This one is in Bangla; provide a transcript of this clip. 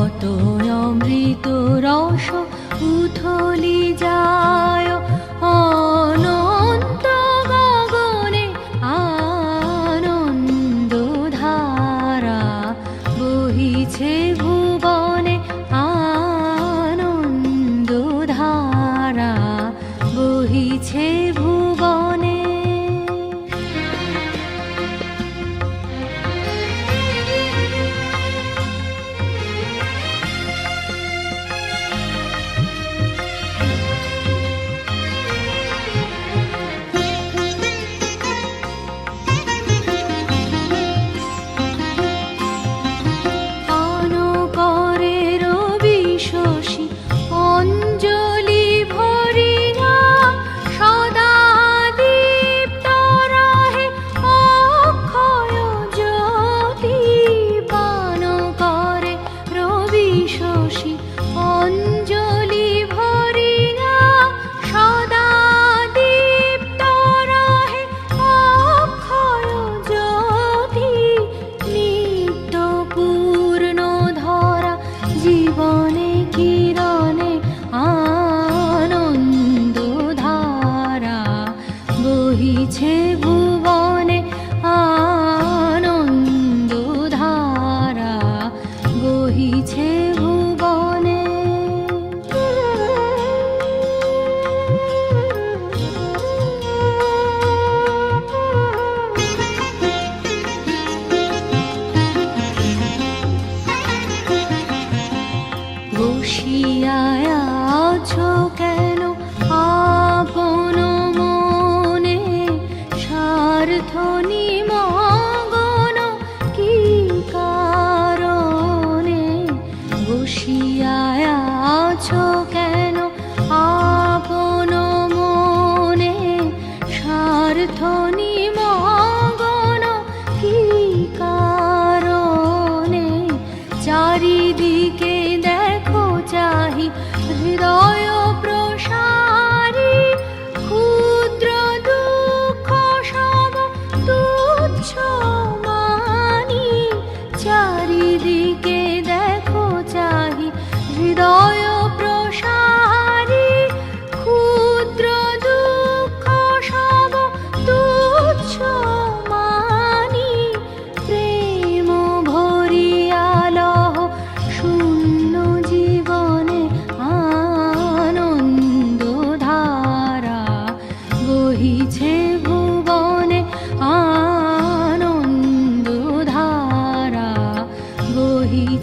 কত অমৃত রস উথলি যায় বহিছে ভুবনে আনন্দ ধারা বহিছে ভুবনে। বসিয়া আছো ধ্বনি কারণে